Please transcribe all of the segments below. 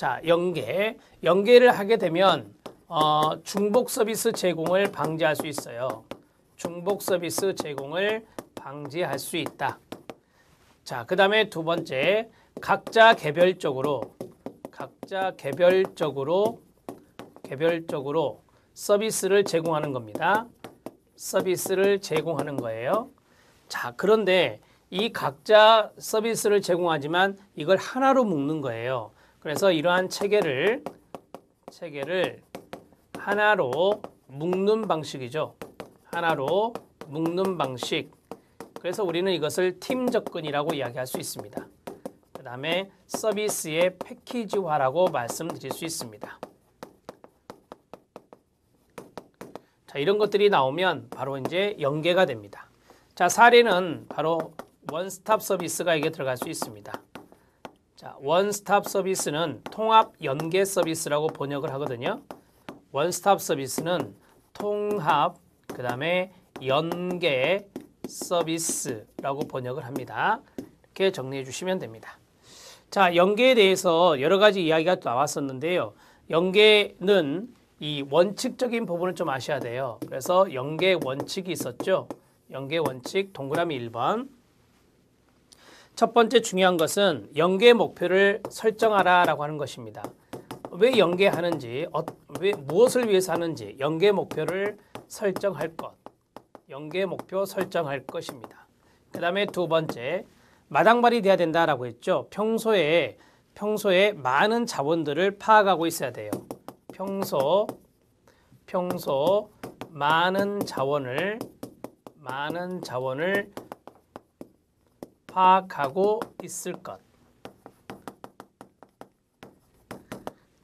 자, 연계. 연계를 하게 되면 어, 중복 서비스 제공을 방지할 수 있어요. 중복 서비스 제공을 방지할 수 있다. 자, 그 다음에 두 번째, 각자 개별적으로, 각자 개별적으로, 개별적으로 서비스를 제공하는 겁니다. 서비스를 제공하는 거예요. 자, 그런데 이 각자 서비스를 제공하지만 이걸 하나로 묶는 거예요. 그래서 이러한 체계를 체계를 하나로 묶는 방식이죠. 하나로 묶는 방식. 그래서 우리는 이것을 팀 접근이라고 이야기할 수 있습니다. 그 다음에 서비스의 패키지화라고 말씀드릴 수 있습니다. 자, 이런 것들이 나오면 바로 이제 연계가 됩니다. 자, 사례는 바로 원스톱 서비스가 이게 들어갈 수 있습니다. 자, 원스톱 서비스는 통합 연계 서비스라고 번역을 하거든요. 원스톱 서비스는 통합 그 다음에 연계 서비스라고 번역을 합니다. 이렇게 정리해 주시면 됩니다. 자, 연계에 대해서 여러 가지 이야기가 나왔었는데요. 연계는 이 원칙적인 부분을 좀 아셔야 돼요. 그래서 연계 원칙이 있었죠. 연계 원칙 동그라미 1번. 첫 번째 중요한 것은 연계 목표를 설정하라 라고 하는 것입니다. 왜 연계하는지, 어, 왜 무엇을 위해서 하는지 연계 목표를 설정할 것. 연계 목표 설정할 것입니다. 그 다음에 두 번째 마당발이 돼야 된다라고 했죠. 평소에 평소에 많은 자원들을 파악하고 있어야 돼요. 평소 평소 많은 자원을 많은 자원을 파악하고 있을 것.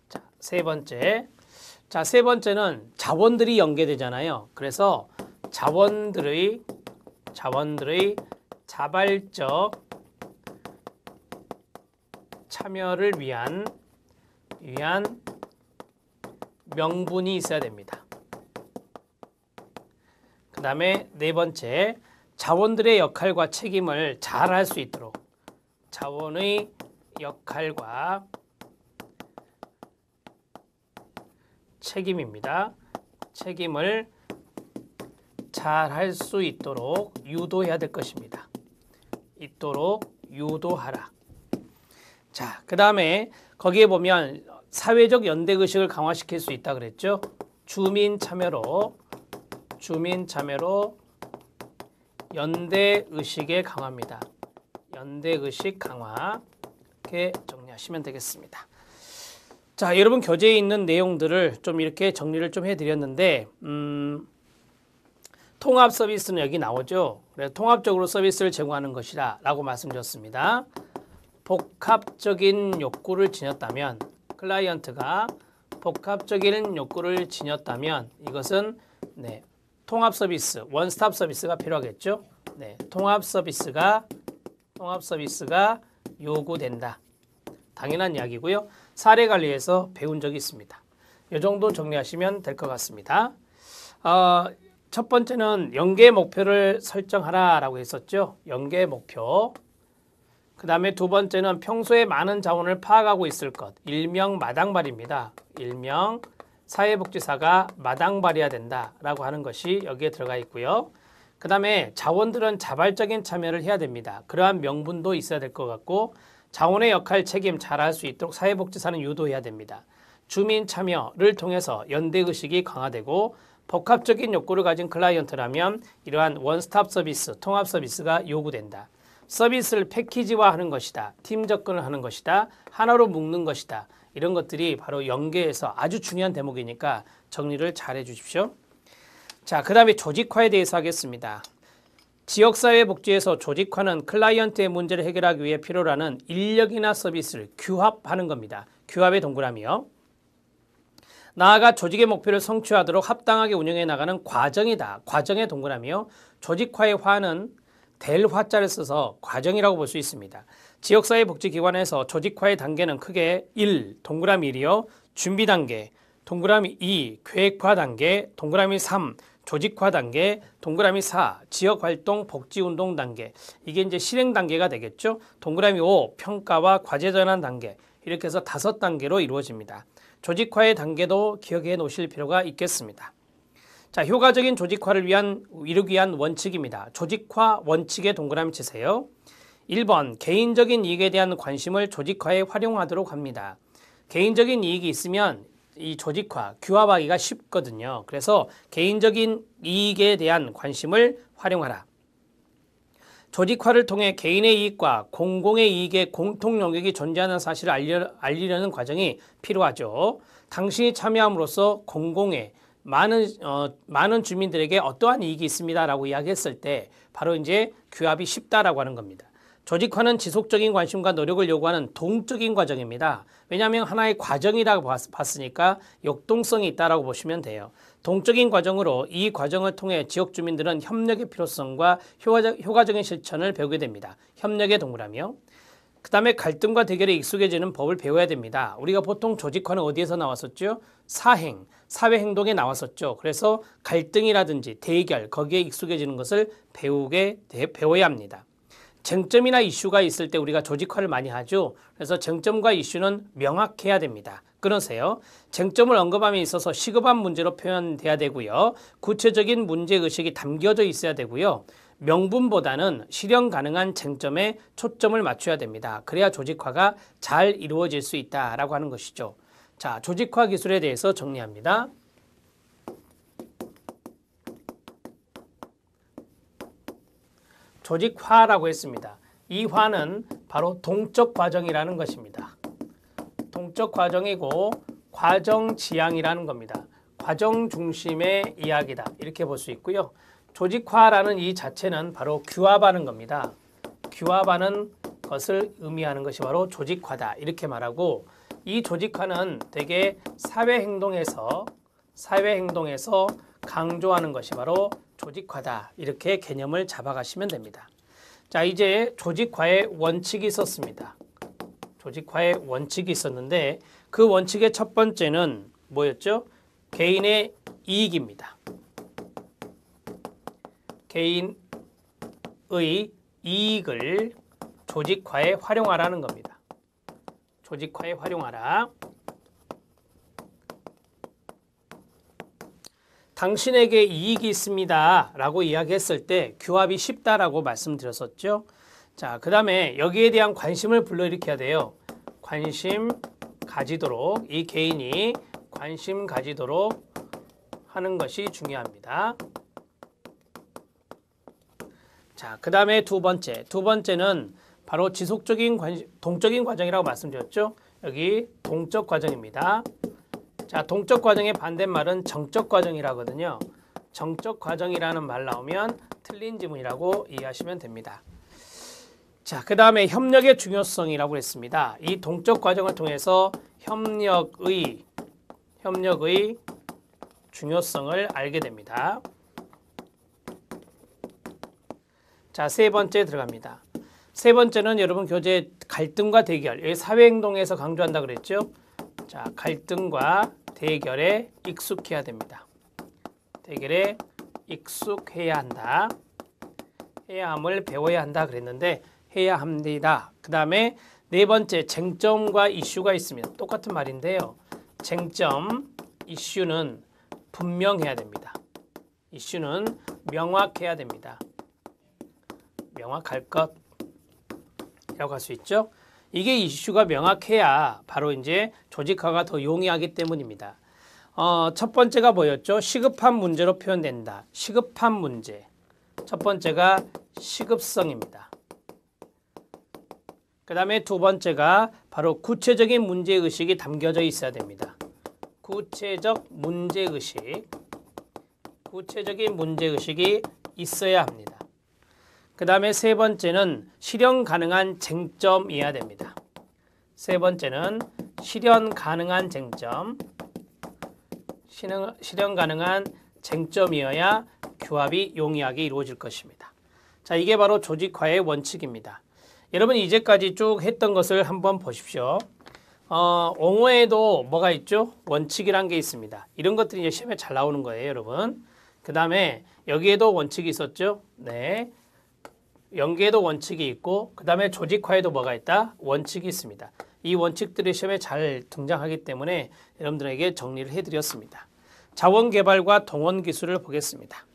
자, 세 번째. 자, 세 번째는 자원들이 연계되잖아요. 그래서 자원들의 자원들의 자발적 참여를 위한 위한 명분이 있어야 됩니다. 그 다음에 네 번째, 자원들의 역할과 책임을 잘 할 수 있도록 자원의 역할과 책임입니다. 책임을 잘 할 수 있도록 유도해야 될 것입니다. 있도록 유도하라. 자, 그 다음에 거기에 보면 사회적 연대 의식을 강화시킬 수 있다 그랬죠. 주민 참여로 주민 참여로 연대 의식에 강화입니다. 연대 의식 강화 이렇게 정리하시면 되겠습니다. 자, 여러분 교재에 있는 내용들을 좀 이렇게 정리를 좀 해드렸는데 음, 통합 서비스는 여기 나오죠. 그래서 통합적으로 서비스를 제공하는 것이다라고 말씀드렸습니다. 복합적인 욕구를 지녔다면 클라이언트가 복합적인 욕구를 지녔다면 이것은 네, 통합 서비스, 원스톱 서비스가 필요하겠죠. 네, 통합 서비스가 통합 서비스가 요구된다. 당연한 이야기고요. 사례 관리에서 배운 적이 있습니다. 이 정도 정리하시면 될 것 같습니다. 어, 첫 번째는 연계 목표를 설정하라라고 했었죠. 연계 목표. 그 다음에 두 번째는 평소에 많은 자원을 파악하고 있을 것. 일명 마당발입니다. 일명 사회복지사가 마당발이야 된다라고 하는 것이 여기에 들어가 있고요. 그 다음에 자원들은 자발적인 참여를 해야 됩니다. 그러한 명분도 있어야 될 것 같고 자원의 역할 책임 잘할 수 있도록 사회복지사는 유도해야 됩니다. 주민 참여를 통해서 연대의식이 강화되고 복합적인 욕구를 가진 클라이언트라면 이러한 원스톱 서비스, 통합 서비스가 요구된다. 서비스를 패키지화하는 것이다. 팀 접근을 하는 것이다. 하나로 묶는 것이다. 이런 것들이 바로 연계에서 아주 중요한 대목이니까 정리를 잘 해주십시오. 자, 그 다음에 조직화에 대해서 하겠습니다. 지역사회복지에서 조직화는 클라이언트의 문제를 해결하기 위해 필요라는 인력이나 서비스를 규합하는 겁니다. 규합의 동그라미요. 나아가 조직의 목표를 성취하도록 합당하게 운영해 나가는 과정이다. 과정의 동그라미요. 조직화의 화는 될 화자를 써서 과정이라고 볼 수 있습니다. 지역사회복지기관에서 조직화의 단계는 크게 1. 동그라미 1이요. 준비 단계, 동그라미 2. 계획화 단계, 동그라미 3. 조직화 단계, 동그라미 4. 지역활동 복지운동 단계. 이게 이제 실행 단계가 되겠죠. 동그라미 5. 평가와 과제 전환 단계. 이렇게 해서 다섯 단계로 이루어집니다. 조직화의 단계도 기억해 놓으실 필요가 있겠습니다. 자, 효과적인 조직화를 위한 이루기 위한 원칙입니다. 조직화 원칙에 동그라미 치세요. 1번 개인적인 이익에 대한 관심을 조직화에 활용하도록 합니다. 개인적인 이익이 있으면 이 조직화, 규합하기가 쉽거든요. 그래서 개인적인 이익에 대한 관심을 활용하라. 조직화를 통해 개인의 이익과 공공의 이익의 공통 영역이 존재하는 사실을 알려, 알리려는 과정이 필요하죠. 당신이 참여함으로써 공공의 많은 어, 많은 주민들에게 어떠한 이익이 있습니다라고 이야기했을 때 바로 이제 규합이 쉽다라고 하는 겁니다. 조직화는 지속적인 관심과 노력을 요구하는 동적인 과정입니다. 왜냐하면 하나의 과정이라고 봤으니까 역동성이 있다라고 보시면 돼요. 동적인 과정으로 이 과정을 통해 지역 주민들은 협력의 필요성과 효과적, 효과적인 실천을 배우게 됩니다. 협력의 동그라미요. 그 다음에 갈등과 대결에 익숙해지는 법을 배워야 됩니다. 우리가 보통 조직화는 어디에서 나왔었죠? 사행, 사회행동에 나왔었죠. 그래서 갈등이라든지 대결, 거기에 익숙해지는 것을 배우게, 배워야 합니다. 쟁점이나 이슈가 있을 때 우리가 조직화를 많이 하죠. 그래서 쟁점과 이슈는 명확해야 됩니다. 끊으세요. 쟁점을 언급함에 있어서 시급한 문제로 표현돼야 되고요. 구체적인 문제의식이 담겨져 있어야 되고요. 명분보다는 실현 가능한 쟁점에 초점을 맞춰야 됩니다. 그래야 조직화가 잘 이루어질 수 있다라고 하는 것이죠. 자, 조직화 기술에 대해서 정리합니다. 조직화라고 했습니다. 이 화는 바로 동적 과정이라는 것입니다. 동적 과정이고 과정 지향이라는 겁니다. 과정 중심의 이야기다. 이렇게 볼 수 있고요. 조직화라는 이 자체는 바로 규합하는 겁니다. 규합하는 것을 의미하는 것이 바로 조직화다. 이렇게 말하고 이 조직화는 대개 사회 행동에서 사회 행동에서 강조하는 것이 바로 조직화다. 이렇게 개념을 잡아가시면 됩니다. 자, 이제 조직화의 원칙이 있었습니다. 조직화의 원칙이 있었는데 그 원칙의 첫 번째는 뭐였죠? 개인의 이익입니다. 개인의 이익을 조직화에 활용하라는 겁니다. 조직화에 활용하라. 당신에게 이익이 있습니다. 라고 이야기했을 때 규합이 쉽다라고 말씀드렸었죠. 자, 그 다음에 여기에 대한 관심을 불러일으켜야 돼요. 관심 가지도록, 이 개인이 관심 가지도록 하는 것이 중요합니다. 자, 그 다음에 두 번째. 두 번째는 바로 지속적인 관심, 동적인 과정이라고 말씀드렸죠. 여기 동적 과정입니다. 자, 동적 과정의 반대말은 정적 과정이라거든요. 정적 과정이라는 말 나오면 틀린 지문이라고 이해하시면 됩니다. 자, 그 다음에 협력의 중요성이라고 했습니다. 이 동적 과정을 통해서 협력의 협력의 중요성을 알게 됩니다. 자, 세 번째 들어갑니다. 세 번째는 여러분 교재 갈등과 대결, 사회행동에서 강조한다 그랬죠? 자, 갈등과 대결에 익숙해야 됩니다. 대결에 익숙해야 한다. 해야 함을 배워야 한다 그랬는데 해야 합니다. 그 다음에 네 번째 쟁점과 이슈가 있습니다. 똑같은 말인데요. 쟁점, 이슈는 분명해야 됩니다. 이슈는 명확해야 됩니다. 명확할 것이라고 할 수 있죠. 이게 이슈가 명확해야 바로 이제 조직화가 더 용이하기 때문입니다. 어, 첫 번째가 뭐였죠? 시급한 문제로 표현된다. 시급한 문제. 첫 번째가 시급성입니다. 그 다음에 두 번째가 바로 구체적인 문제의식이 담겨져 있어야 됩니다. 구체적 문제의식. 구체적인 문제의식이 있어야 합니다. 그 다음에 세 번째는 실현 가능한 쟁점이어야 됩니다. 세 번째는 실현 가능한 쟁점. 실현, 실현 가능한 쟁점이어야 규합이 용이하게 이루어질 것입니다. 자, 이게 바로 조직화의 원칙입니다. 여러분 이제까지 쭉 했던 것을 한번 보십시오. 어, 옹호에도 뭐가 있죠? 원칙이란 게 있습니다. 이런 것들이 이제 시험에 잘 나오는 거예요, 여러분. 그 다음에 여기에도 원칙이 있었죠? 네. 연계에도 원칙이 있고 그 다음에 조직화에도 뭐가 있다? 원칙이 있습니다. 이 원칙들이 시험에 잘 등장하기 때문에 여러분들에게 정리를 해드렸습니다. 자원개발과 동원기술을 보겠습니다.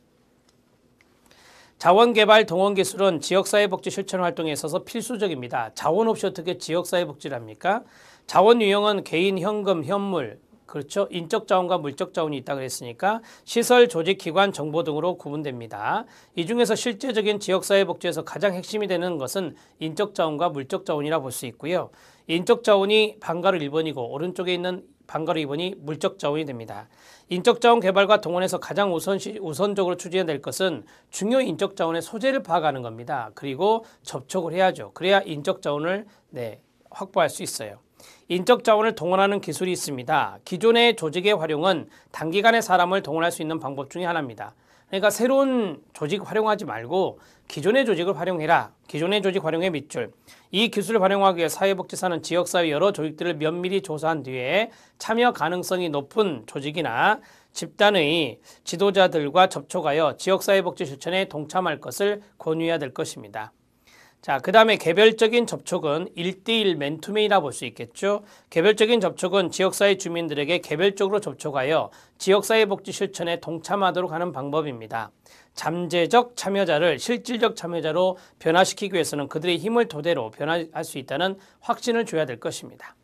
자원개발 동원기술은 지역사회복지 실천 활동에 있어서 필수적입니다. 자원 없이 어떻게 지역사회복지를 합니까? 자원 유형은 개인 현금, 현물, 그렇죠. 인적 자원과 물적 자원이 있다 그랬으니까 시설, 조직, 기관, 정보 등으로 구분됩니다. 이 중에서 실제적인 지역사회 복지에서 가장 핵심이 되는 것은 인적 자원과 물적 자원이라 볼 수 있고요. 인적 자원이 방가루 1번이고 오른쪽에 있는 방가루 2번이 물적 자원이 됩니다. 인적 자원 개발과 동원에서 가장 우선 우선적으로 추진해야 될 것은 중요 인적 자원의 소재를 파악하는 겁니다. 그리고 접촉을 해야죠. 그래야 인적 자원을 네, 확보할 수 있어요. 인적 자원을 동원하는 기술이 있습니다. 기존의 조직의 활용은 단기간에 사람을 동원할 수 있는 방법 중에 하나입니다. 그러니까 새로운 조직 활용하지 말고 기존의 조직을 활용해라. 기존의 조직 활용의 밑줄. 이 기술을 활용하기 위해 사회복지사는 지역사회 여러 조직들을 면밀히 조사한 뒤에 참여 가능성이 높은 조직이나 집단의 지도자들과 접촉하여 지역사회복지 실천에 동참할 것을 권유해야 될 것입니다. 자, 그 다음에 개별적인 접촉은 1대1 맨투맨이라 볼 수 있겠죠. 개별적인 접촉은 지역사회 주민들에게 개별적으로 접촉하여 지역사회 복지 실천에 동참하도록 하는 방법입니다. 잠재적 참여자를 실질적 참여자로 변화시키기 위해서는 그들의 힘을 토대로 변화할 수 있다는 확신을 줘야 될 것입니다.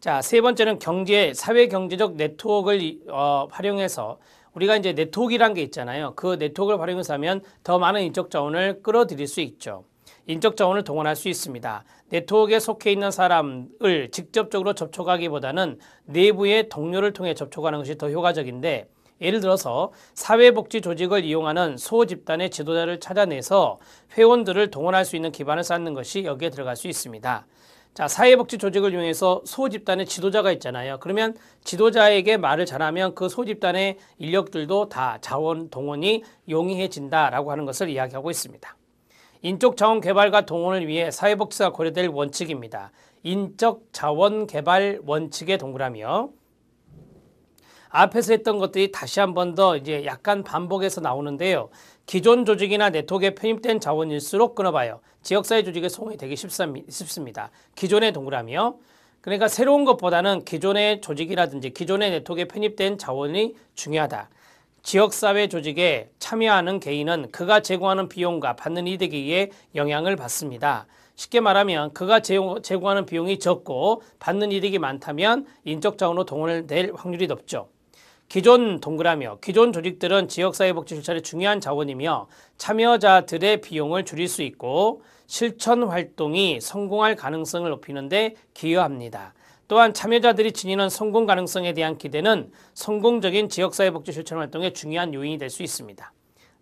자, 세 번째는 경제, 사회 경제적 네트워크를 어, 활용해서 우리가 이제 네트워크라는 게 있잖아요. 그 네트워크를 활용해서 하면 더 많은 인적 자원을 끌어들일 수 있죠. 인적 자원을 동원할 수 있습니다. 네트워크에 속해 있는 사람을 직접적으로 접촉하기보다는 내부의 동료를 통해 접촉하는 것이 더 효과적인데 예를 들어서 사회복지 조직을 이용하는 소집단의 지도자를 찾아내서 회원들을 동원할 수 있는 기반을 쌓는 것이 여기에 들어갈 수 있습니다. 자, 사회복지 조직을 이용해서 소집단의 지도자가 있잖아요. 그러면 지도자에게 말을 잘하면 그 소집단의 인력들도 다 자원 동원이 용이해진다라고 하는 것을 이야기하고 있습니다. 인적 자원 개발과 동원을 위해 사회복지가 고려될 원칙입니다. 인적 자원 개발 원칙의 동그라미요. 앞에서 했던 것들이 다시 한 번 더 이제 약간 반복해서 나오는데요. 기존 조직이나 네트워크에 편입된 자원일수록 끊어봐요. 지역사회 조직에 송이 되기 쉽습니다. 기존의 동그라미요. 그러니까 새로운 것보다는 기존의 조직이라든지 기존의 네트워크에 편입된 자원이 중요하다. 지역사회 조직에 참여하는 개인은 그가 제공하는 비용과 받는 이득에 의해 영향을 받습니다. 쉽게 말하면 그가 제공하는 비용이 적고 받는 이득이 많다면 인적 자원으로 동원을 낼 확률이 높죠. 기존 동그라미요. 기존 조직들은 지역사회 복지 실천의 중요한 자원이며 참여자들의 비용을 줄일 수 있고 실천 활동이 성공할 가능성을 높이는 데 기여합니다. 또한 참여자들이 지니는 성공 가능성에 대한 기대는 성공적인 지역사회복지 실천 활동의 중요한 요인이 될 수 있습니다.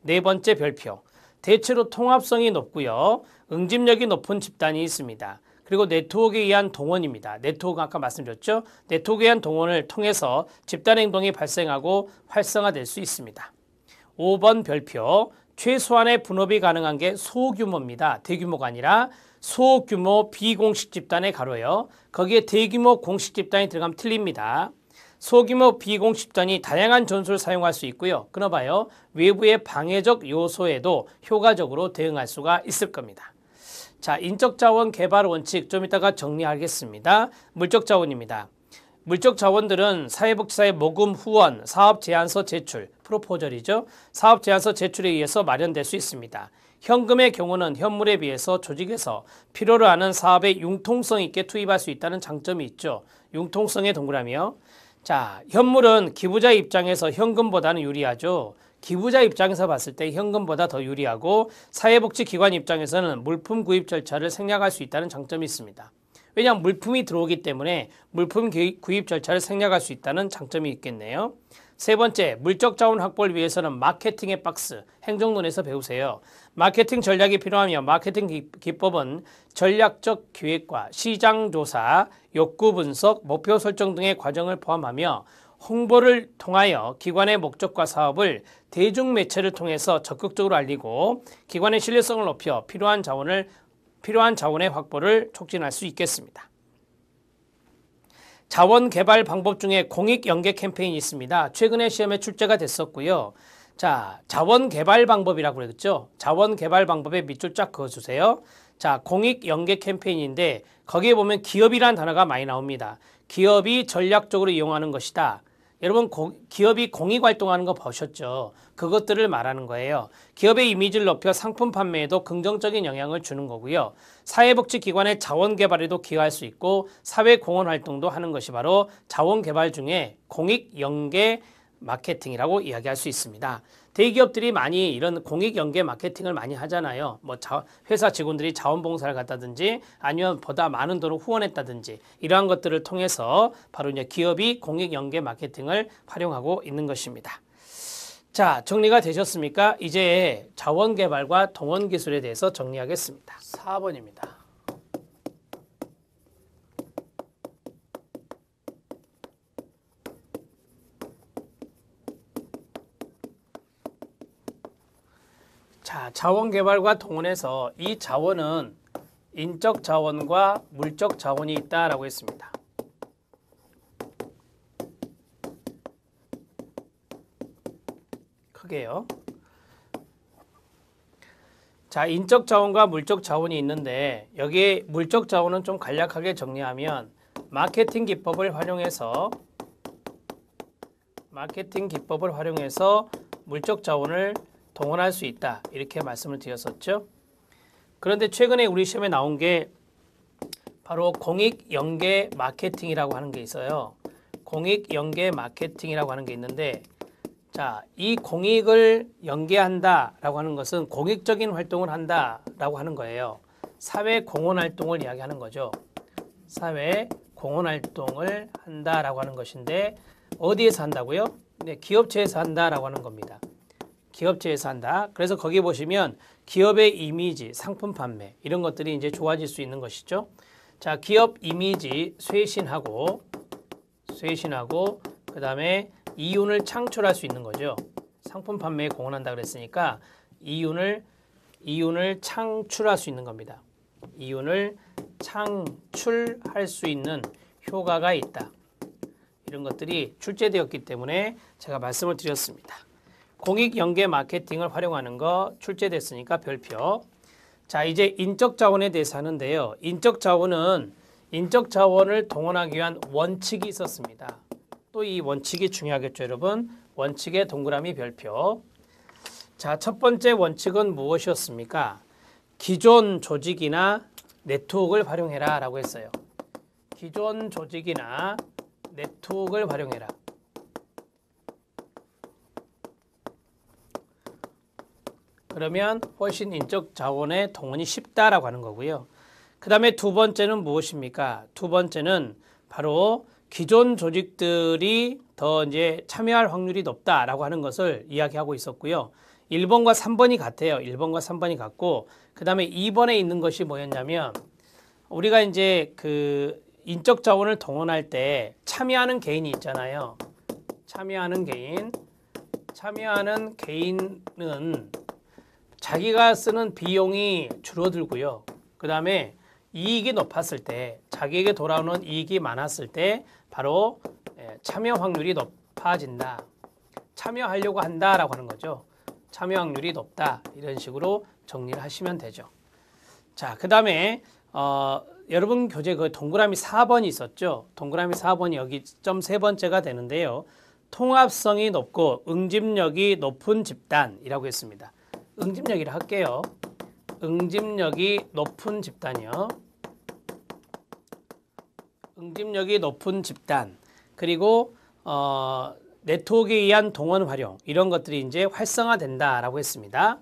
네 번째 별표. 대체로 통합성이 높고요. 응집력이 높은 집단이 있습니다. 그리고 네트워크에 의한 동원입니다. 네트워크 아까 말씀드렸죠. 네트워크에 의한 동원을 통해서 집단 행동이 발생하고 활성화될 수 있습니다. 5번 별표. 최소한의 분업이 가능한 게 소규모입니다. 대규모가 아니라 소규모 비공식 집단의 가로요. 거기에 대규모 공식 집단이 들어가면 틀립니다. 소규모 비공식 집단이 다양한 전술을 사용할 수 있고요. 끊어봐요. 외부의 방해적 요소에도 효과적으로 대응할 수가 있을 겁니다. 자, 인적 자원 개발 원칙 좀 이따가 정리하겠습니다. 물적 자원입니다. 물적 자원들은 사회복지사의 모금 후원, 사업 제안서 제출, 프로포절이죠. 사업 제안서 제출에 의해서 마련될 수 있습니다. 현금의 경우는 현물에 비해서 조직에서 필요로 하는 사업에 융통성 있게 투입할 수 있다는 장점이 있죠. 융통성의 동그라미요. 자, 현물은 기부자 입장에서 현금보다는 유리하죠. 기부자 입장에서 봤을 때 현금보다 더 유리하고 사회복지기관 입장에서는 물품 구입 절차를 생략할 수 있다는 장점이 있습니다. 왜냐하면 물품이 들어오기 때문에 물품 구입 절차를 생략할 수 있다는 장점이 있겠네요. 세 번째, 물적 자원 확보를 위해서는 마케팅의 박스, 행정론에서 배우세요. 마케팅 전략이 필요하며 마케팅 기법은 전략적 기획과 시장 조사, 욕구 분석, 목표 설정 등의 과정을 포함하며 홍보를 통하여 기관의 목적과 사업을 대중 매체를 통해서 적극적으로 알리고 기관의 신뢰성을 높여 필요한 자원을 필요한 자원의 확보를 촉진할 수 있겠습니다. 자원 개발 방법 중에 공익 연계 캠페인이 있습니다. 최근에 시험에 출제가 됐었고요. 자, 자원 개발 방법이라고 그랬죠. 자원 개발 방법에 밑줄 쫙 그어주세요. 자, 공익 연계 캠페인인데 거기에 보면 기업이라는 단어가 많이 나옵니다. 기업이 전략적으로 이용하는 것이다. 여러분 고, 기업이 공익 활동하는 거 보셨죠? 그것들을 말하는 거예요. 기업의 이미지를 높여 상품 판매에도 긍정적인 영향을 주는 거고요. 사회복지기관의 자원 개발에도 기여할 수 있고 사회 공헌 활동도 하는 것이 바로 자원 개발 중에 공익 연계 마케팅이라고 이야기할 수 있습니다. 대기업들이 많이 이런 공익 연계 마케팅을 많이 하잖아요. 뭐 자, 회사 직원들이 자원봉사를 갔다든지 아니면 보다 많은 돈을 후원했다든지 이러한 것들을 통해서 바로 이제 기업이 공익 연계 마케팅을 활용하고 있는 것입니다. 자, 정리가 되셨습니까? 이제 자원 개발과 동원 기술에 대해서 정리하겠습니다. 4번입니다. 자, 자원 개발과 동원해서 이 자원은 인적 자원과 물적 자원이 있다라고 했습니다. 크게요. 자, 인적 자원과 물적 자원이 있는데 여기에 물적 자원은 좀 간략하게 정리하면 마케팅 기법을 활용해서 마케팅 기법을 활용해서 물적 자원을 동원할 수 있다. 이렇게 말씀을 드렸었죠. 그런데 최근에 우리 시험에 나온 게 바로 공익 연계 마케팅이라고 하는 게 있어요. 공익 연계 마케팅이라고 하는 게 있는데 자, 이 공익을 연계한다라고 하는 것은 공익적인 활동을 한다라고 하는 거예요. 사회 공헌 활동을 이야기하는 거죠. 사회 공헌 활동을 한다라고 하는 것인데 어디에서 한다고요? 네, 기업체에서 한다라고 하는 겁니다. 기업체에서 한다. 그래서 거기 보시면 기업의 이미지, 상품 판매 이런 것들이 이제 좋아질 수 있는 것이죠. 자, 기업 이미지 쇄신하고 쇄신하고 그다음에 이윤을 창출할 수 있는 거죠. 상품 판매에 공헌한다 그랬으니까 이윤을 이윤을 창출할 수 있는 겁니다. 이윤을 창출할 수 있는 효과가 있다. 이런 것들이 출제되었기 때문에 제가 말씀을 드렸습니다. 공익 연계 마케팅을 활용하는 거 출제됐으니까 별표. 자, 이제 인적 자원에 대해서 하는데요. 인적 자원은 인적 자원을 동원하기 위한 원칙이 있었습니다. 또 이 원칙이 중요하겠죠, 여러분. 원칙의 동그라미 별표. 자, 첫 번째 원칙은 무엇이었습니까? 기존 조직이나 네트워크를 활용해라 라고 했어요. 기존 조직이나 네트워크를 활용해라. 그러면 훨씬 인적 자원의 동원이 쉽다라고 하는 거고요. 그 다음에 두 번째는 무엇입니까? 두 번째는 바로 기존 조직들이 더 이제 참여할 확률이 높다라고 하는 것을 이야기하고 있었고요. 1번과 3번이 같아요. 1번과 3번이 같고 그 다음에 2번에 있는 것이 뭐였냐면 우리가 이제 그 인적 자원을 동원할 때 참여하는 개인이 있잖아요. 참여하는 개인, 참여하는 개인은 자기가 쓰는 비용이 줄어들고요. 그 다음에 이익이 높았을 때, 자기에게 돌아오는 이익이 많았을 때 바로 예, 참여 확률이 높아진다. 참여하려고 한다라고 하는 거죠. 참여 확률이 높다. 이런 식으로 정리를 하시면 되죠. 자, 그 다음에 어, 여러분 교재 그 동그라미 4번이 있었죠. 동그라미 4번이 여기 점 세 번째가 되는데요. 통합성이 높고 응집력이 높은 집단이라고 했습니다. 응집력이라 할게요. 응집력이 높은 집단이요. 응집력이 높은 집단 그리고 어, 네트워크에 의한 동원 활용 이런 것들이 이제 활성화된다라고 했습니다.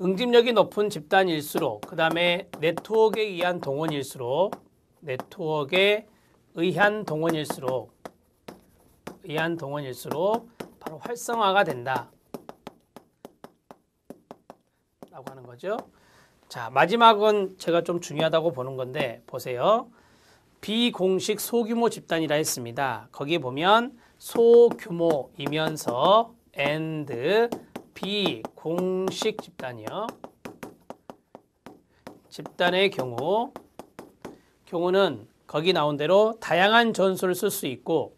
응집력이 높은 집단일수록 그 다음에 네트워크에 의한 동원일수록 네트워크에 의한 동원일수록 의한 동원일수록 바로 활성화가 된다. 라고 하는 거죠. 자, 마지막은 제가 좀 중요하다고 보는 건데 보세요. 비공식 소규모 집단이라 했습니다. 거기 보면 소규모이면서 and 비공식 집단이요. 집단의 경우 경우는 거기 나온 대로 다양한 전술을 쓸 수 있고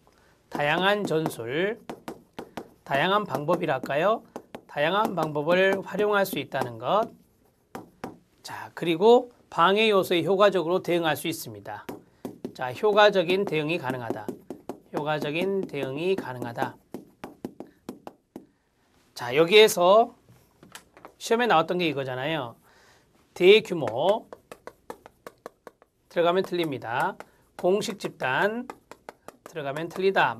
다양한 전술 다양한 방법이랄까요? 다양한 방법을 활용할 수 있다는 것. 자, 그리고 방해 요소에 효과적으로 대응할 수 있습니다. 자, 효과적인 대응이 가능하다. 효과적인 대응이 가능하다. 자, 여기에서 시험에 나왔던 게 이거잖아요. 대규모 들어가면 틀립니다. 공식 집단 들어가면 틀리다.